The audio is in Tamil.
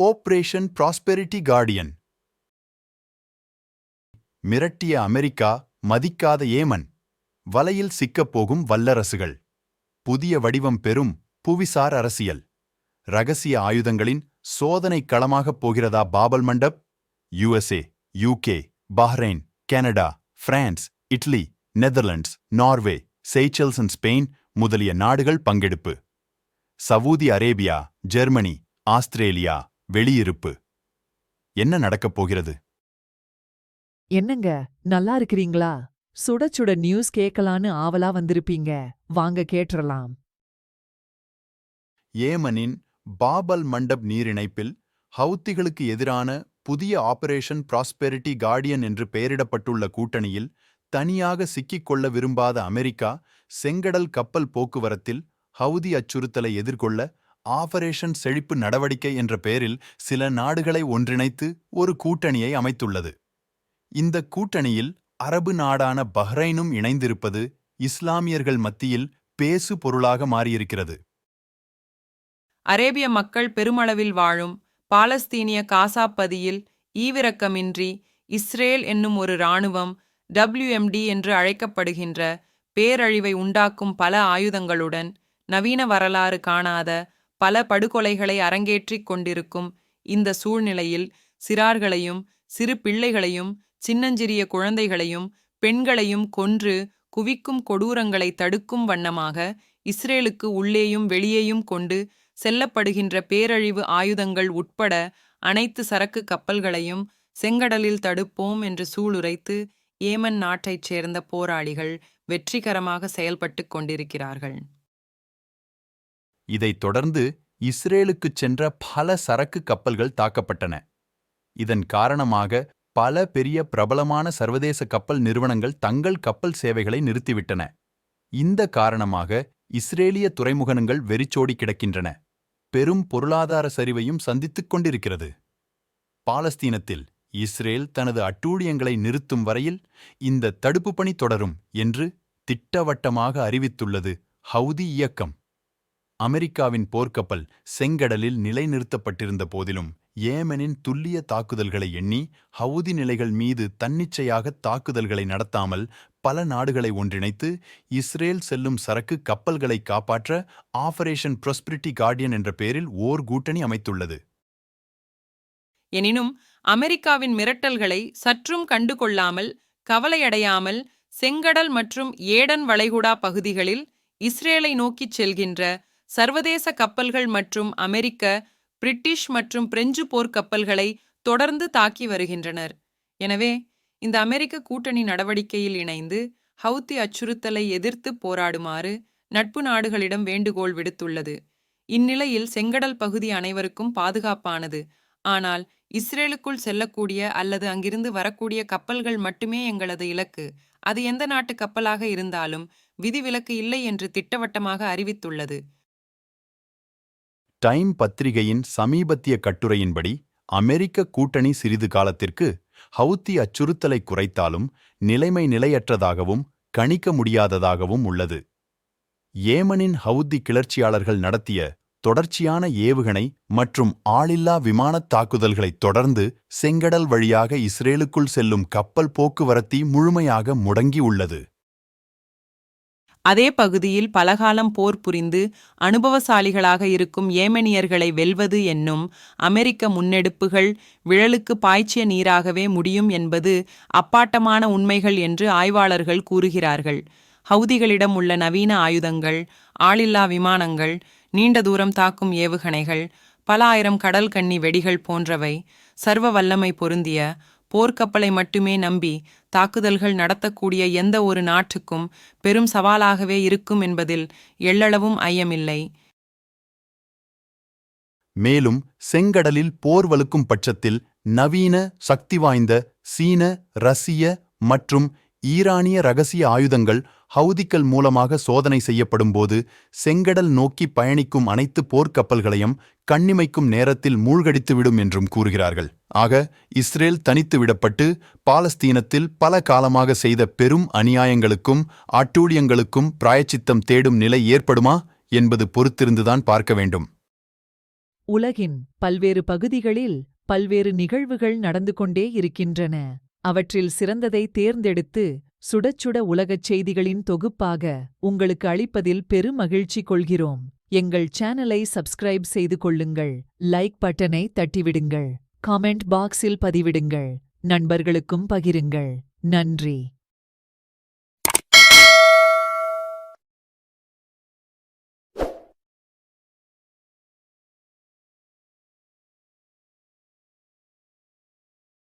ஆபரேஷன் ப்ராஸ்பெரிட்டி கார்டியன் மிரட்டிய அமெரிக்கா மதிக்காத ஏமன். வலையில் சிக்கப்போகும் வல்லரசுகள். புதிய வடிவம் பெறும் புவிசார் அரசியல். ரகசிய ஆயுதங்களின் சோதனை களமாகப் போகிறதா Bab el Mandeb? USA UK Bahrain Canada France Italy Netherlands Norway Seychelles and Spain முதலிய நாடுகள் பங்கெடுப்பு. சவூதி அரேபியா ஜெர்மனி ஆஸ்திரேலியா வெளியிருப்பு. என்ன நடக்கப் போகிறது? என்னங்க நல்லா இருக்கிறீங்களா? சுட சுட நியூஸ் கேட்கலான்னு ஆவலா வந்திருப்பீங்க. வாங்க கேட்டுறலாம். ஏமனின் பாபல் மண்டப் நீரிணைப்பில் ஹவுத்திகளுக்கு எதிரான புதிய ஆபரேஷன் ப்ராஸ்பெரிட்டி கார்டியன் என்று பெயரிடப்பட்டுள்ள கூட்டணியில் தனியாக சிக்கிக் கொள்ள விரும்பாத அமெரிக்கா செங்கடல் கப்பல் போக்குவரத்தில் ஹவுதி அச்சுறுத்தலை எதிர்கொள்ள ஆபரேஷன் செழிப்பு நடவடிக்கை என்ற பெயரில் சில நாடுகளை ஒன்றிணைத்து ஒரு கூட்டணியை அமைத்துள்ளது. இந்த கூட்டணியில் அரபு நாடான பஹ்ரைனும் இணைந்திருப்பது இஸ்லாமியர்கள் மத்தியில் பேசு பொருளாக மாறியிருக்கிறது. அரேபிய மக்கள் பெருமளவில் வாழும் பாலஸ்தீனிய காசாப்பதியில் ஈவிரக்கமின்றி இஸ்ரேல் என்னும் ஒரு இராணுவம் டபிள்யூஎம்டி என்று அழைக்கப்படுகின்ற பேரழிவை உண்டாக்கும் பல ஆயுதங்களுடன் நவீன வரலாறு காணாத பல படுகொலைகளை அரங்கேற்றிக் கொண்டிருக்கும் இந்த சூழ்நிலையில் சிறார்களையும் சிறு பிள்ளைகளையும் சின்னஞ்சிறிய குழந்தைகளையும் பெண்களையும் கொன்று குவிக்கும் கொடூரங்களை தடுக்கும் வண்ணமாக இஸ்ரேலுக்கு உள்ளேயும் வெளியேயும் கொண்டு செல்லப்படுகின்ற பேரழிவு ஆயுதங்கள் உட்பட அனைத்து சரக்கு கப்பல்களையும் செங்கடலில் தடுப்போம் என்று சூளுரைத்து ஏமன் நாட்டைச் சேர்ந்த போராளிகள் வெற்றிகரமாக செயல்பட்டுக் கொண்டிருக்கிறார்கள். இதைத் தொடர்ந்து இஸ்ரேலுக்குச் சென்ற பல சரக்கு கப்பல்கள் தாக்கப்பட்டன. இதன் காரணமாக பல பெரிய பிரபலமான சர்வதேச கப்பல் நிறுவனங்கள் தங்கள் கப்பல் சேவைகளை நிறுத்திவிட்டன. இந்த காரணமாக இஸ்ரேலிய துறைமுகங்கள் வெறிச்சோடி கிடக்கின்றன. பெரும் பொருளாதார சரிவையும் சந்தித்துக் கொண்டிருக்கிறது. பாலஸ்தீனத்தில் இஸ்ரேல் தனது அட்டூழியங்களை நிறுத்தும் வரையில் இந்த தடுப்புப் பணி தொடரும் என்று திட்டவட்டமாக அறிவித்துள்ளது ஹவுதி இயக்கம். அமெரிக்காவின் போர்க்கப்பல் செங்கடலில் நிலைநிறுத்தப்பட்டிருந்த போதிலும் ஏமனின் துல்லிய தாக்குதல்களை எண்ணி ஹவுதி நிலைகள் மீது தன்னிச்சையாக தாக்குதல்களை நடத்தாமல் பல நாடுகளை ஒன்றிணைத்து இஸ்ரேல் செல்லும் சரக்கு கப்பல்களை காப்பாற்ற ஆபரேஷன் ப்ரொஸ்பிரிட்டி கார்டியன் என்ற பெயரில் ஓர் கூட்டணி அமைத்துள்ளது. எனினும் அமெரிக்காவின் மிரட்டல்களை சற்றும் கண்டுகொள்ளாமல் கவலையடையாமல் செங்கடல் மற்றும் ஏடன் வளைகுடா பகுதிகளில் இஸ்ரேலை நோக்கிச் செல்கின்ற சர்வதேச கப்பல்கள் மற்றும் அமெரிக்க பிரிட்டிஷ் மற்றும் பிரெஞ்சு போர்க்கப்பல்களை தொடர்ந்து தாக்கி வருகின்றனர். எனவே இந்த அமெரிக்க கூட்டணி நடவடிக்கையில் இணைந்து ஹவுத்தி அச்சுறுத்தலை எதிர்த்து போராடுமாறு நட்பு நாடுகளிடம் வேண்டுகோள் விடுத்துள்ளது. இந்நிலையில் செங்கடல் பகுதி அனைவருக்கும் பாதுகாப்பானது. ஆனால் இஸ்ரேலுக்குள் செல்லக்கூடிய அல்லது அங்கிருந்து வரக்கூடிய கப்பல்கள் மட்டுமே எங்களது இலக்கு. அது எந்த நாட்டு கப்பலாக இருந்தாலும் விதிவிலக்கு இல்லை என்று திட்டவட்டமாக அறிவித்துள்ளது. டைம் பத்திரிகையின் சமீபத்திய கட்டுரையின்படி அமெரிக்க கூட்டணி சிறிது காலத்திற்கு ஹவுத்தி அச்சுறுத்தலை குறைத்தாலும் நிலைமை நிலையற்றதாகவும் கணிக்க முடியாததாகவும் உள்ளது. ஏமனின் ஹவுத்தி கிளர்ச்சியாளர்கள் நடத்திய தொடர்ச்சியான ஏவுகணை மற்றும் ஆளில்லா விமானத் தாக்குதல்களைத் தொடர்ந்து செங்கடல் வழியாக இஸ்ரேலுக்குள் செல்லும் கப்பல் போக்குவரத்தி முழுமையாக முடங்கியுள்ளது அதே பகுதியில் பலகாலம் போர் புரிந்து அனுபவசாலிகளாக இருக்கும் ஏமனியர்களை வெல்வது என்னும் அமெரிக்க முன்னெடுப்புகள் விழலுக்கு பாய்ச்சிய நீராகவே முடியும் என்பது அப்பாட்டமான உண்மைகள் என்று ஆய்வாளர்கள் கூறுகிறார்கள். ஹவுதிகளிடம் உள்ள நவீன ஆயுதங்கள் ஆளில்லா விமானங்கள் நீண்ட தூரம் தாக்கும் ஏவுகணைகள் பல ஆயிரம் கடல் கன்னி வெடிகள் போன்றவை சர்வ வல்லமை பொருந்திய போர்க்கப்பலை மட்டுமே நம்பி தாக்குதல்கள் நடத்தக்கூடிய எந்த ஒரு நாட்டுக்கும் பெரும் சவாலாகவே இருக்கும் என்பதில் எள்ளளவும் ஐயமில்லை. மேலும் செங்கடலில் போர் வலுக்கும் பட்சத்தில் நவீன சக்தி வாய்ந்த சீன ரஷ்ய மற்றும் ஈரானிய ரகசிய ஆயுதங்கள் ஹவுதிக்கள் மூலமாக சோதனை செய்யப்படும்போது செங்கடல் நோக்கி பயணிக்கும் அனைத்து போர்க்கப்பல்களையும் கண்ணிமைக்கும் நேரத்தில் மூழ்கடித்துவிடும் என்றும் கூறுகிறார்கள். ஆக இஸ்ரேல் தனித்து விடப்பட்டு பாலஸ்தீனத்தில் பல காலமாக செய்த பெரும் அநியாயங்களுக்கும் அட்டூழியங்களுக்கும் பிராயச்சித்தம் தேடும் நிலை ஏற்படுமா என்பது பொறுத்திருந்துதான் பார்க்க வேண்டும். உலகின் பல்வேறு பகுதிகளில் பல்வேறு நிகழ்வுகள் நடந்து கொண்டே இருக்கின்றன. அவற்றில் சிறந்ததை தேர்ந்தெடுத்து சுடச்சுட உலகச் செய்திகளின் தொகுப்பாக உங்களுக்கு அளிப்பதில் பெருமகிழ்ச்சி கொள்கிறோம். எங்கள் சேனலை சப்ஸ்கிரைப் செய்து கொள்ளுங்கள். லைக் பட்டனை தட்டிவிடுங்கள். காமெண்ட் பாக்ஸில் பதிவிடுங்கள். நண்பர்களுக்கும் பகிருங்கள். நன்றி.